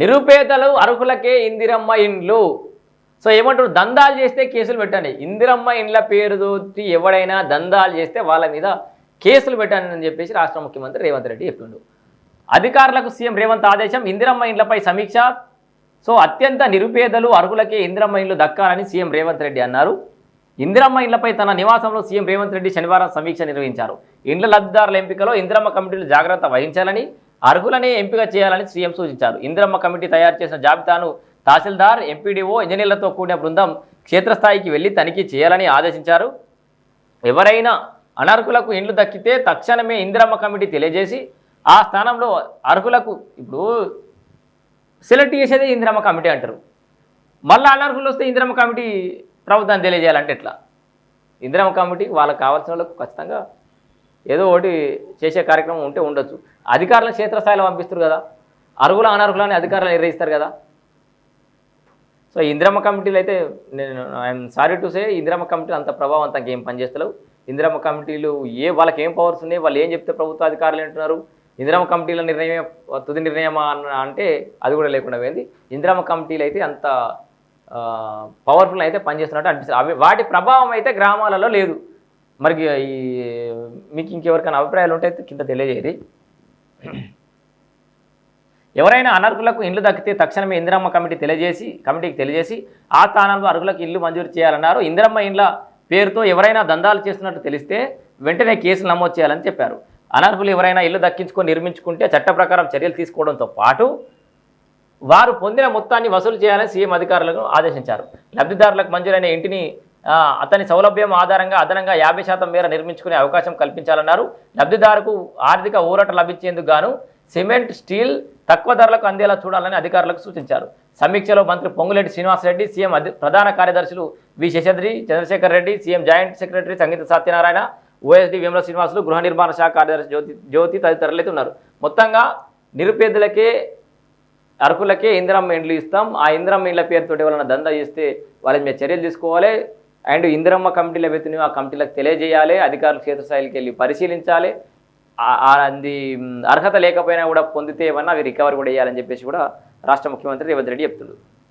నిరుపేదలు అర్హులకే ఇందిరమ్మ ఇండ్లు. సో ఏమంటారు? దందాలు చేస్తే కేసులు పెట్టండి. ఇందిరమ్మ ఇండ్ల పేరుతోటి ఎవడైనా దందాలు చేస్తే వాళ్ళ మీద కేసులు పెట్టండి అని చెప్పేసి రాష్ట్ర ముఖ్యమంత్రి రేవంత్ రెడ్డి చెప్పిండు. అధికారులకు సీఎం రేవంత్ ఆదేశం ఇందిరమ్మ ఇండ్లపై సమీక్ష. సో అత్యంత నిరుపేదలు అర్హులకే ఇందిరమ్మ ఇండ్లు దక్కాలని సీఎం రేవంత్ రెడ్డి అన్నారు. ఇందిరమ్మ ఇండ్లపై తన నివాసంలో సీఎం రేవంత్ రెడ్డి శనివారం సమీక్ష నిర్వహించారు. ఇండ్ల లబ్ధిదారుల ఎంపికలో ఇందిరమ్మ కమిటీలు జాగ్రత్త వహించాలని అర్హులనే ఎంపిక చేయాలని సీఎం సూచించారు. ఇందిరమ్మ కమిటీ తయారు చేసిన జాబితాను తహసీల్దార్ ఎంపీడీఓ ఇంజనీర్లతో కూడిన బృందం క్షేత్రస్థాయికి వెళ్ళి తనిఖీ చేయాలని ఆదేశించారు. ఎవరైనా అనర్హులకు ఇండ్లు దక్కితే తక్షణమే ఇందిరమ్మ కమిటీ తెలియజేసి ఆ స్థానంలో అర్హులకు ఇప్పుడు సెలెక్ట్ చేసేదే ఇందిరమ్మ కమిటీ అంటారు. మళ్ళీ అనర్హులు వస్తే ఇందిరమ్మ కమిటీ ప్రభుత్వాన్ని తెలియజేయాలంటే ఎట్లా? ఇందిరమ్మ కమిటీ వాళ్ళకి కావాల్సిన వాళ్ళకు ఖచ్చితంగా ఏదో ఒకటి చేసే కార్యక్రమం ఉంటే ఉండొచ్చు. అధికారులను క్షేత్రస్థాయిలో పంపిస్తారు కదా. అర్హుల అనర్హులని అధికారులు నిర్వహిస్తారు కదా. సో ఇందిరమ్మ కమిటీలు అయితే నేను I'm sorry to say Indiramma కమిటీలు అంత ప్రభావవంతంగా ఏం పనిచేస్తలేవు. ఇందిరమ్మ కమిటీలు ఏ వాళ్ళకి ఏం పవర్స్ ఉన్నాయి వాళ్ళు ఏం చెప్తే ప్రభుత్వ అధికారులు అంటున్నారు ఇందిరమ్మ కమిటీల నిర్ణయం తుది నిర్ణయమా అంటే అది కూడా లేకుండా పోయింది. ఇందిరమ్మ కమిటీలు అయితే అంత పవర్ఫుల్ అయితే పనిచేస్తున్నట్టు అనిపిస్తుంది అవి వాటి ప్రభావం అయితే గ్రామాలలో లేదు. మరి ఈ మీకు ఇంకెవరికైనా అభిప్రాయాలు ఉంటే కింద తెలియజేయది. ఎవరైనా అనర్హులకు ఇల్లు దక్కితే తక్షణమే ఇందిరమ్మ కమిటీ తెలియజేసి కమిటీకి తెలియజేసి ఆ స్థానంలో అర్హులకు ఇల్లు మంజూరు చేయాలన్నారు. ఇందిరమ్మ ఇండ్ల పేరుతో ఎవరైనా దందాలు చేస్తున్నట్టు తెలిస్తే వెంటనే కేసులు నమోదు చేయాలని చెప్పారు. అనర్హులు ఎవరైనా ఇల్లు దక్కించుకొని నిర్మించుకుంటే చట్ట ప్రకారం చర్యలు తీసుకోవడంతో పాటు వారు పొందిన మొత్తాన్ని వసూలు చేయాలని సీఎం అధికారులను ఆదేశించారు. లబ్ధిదారులకు మంజూరైన ఇంటిని అతని సౌలభ్యం ఆధారంగా అదనంగా యాభై శాతం మేర నిర్మించుకునే అవకాశం కల్పించాలన్నారు. లబ్ధిదారుకు ఆర్థిక ఊరట లభించేందుకు గాను సిమెంట్ స్టీల్ తక్కువ ధరలకు అందేలా చూడాలని అధికారులకు సూచించారు. సమీక్షలో మంత్రి పొంగులేటి శ్రీనివాసరెడ్డి సీఎం ప్రధాన కార్యదర్శులు V Seshadri Chandrasekhar Reddy CM joint secretary Sangeeta Satyanarayana OSD Vemula Srinivasulu గృహ నిర్మాణ శాఖ కార్యదర్శి జ్యోతి జ్యోతి తదితరులు అయితే ఉన్నారు. మొత్తంగా నిరుపేదలకే అర్హులకే ఇందిరమ్మ ఇండ్లు ఇస్తాం. ఆ ఇందిరమ్మ ఇండ్ల పేరుతో ఎవరైనా దందా చేస్తే వాళ్ళ మీద చర్యలు తీసుకోవాలి. అండ్ ఇందిరమ్మ కమిటీల వెతుని ఆ కమిటీలకు తెలియజేయాలి అధికారులు క్షేత్రస్థాయికి వెళ్ళి పరిశీలించాలి. ఆ- అది అర్హత లేకపోయినా కూడా పొందితే ఏమన్నా అవి రికవరీ కూడా చేయాలని చెప్పేసి కూడా రాష్ట్ర ముఖ్యమంత్రి రేవంత్ రెడ్డి చెప్తున్నారు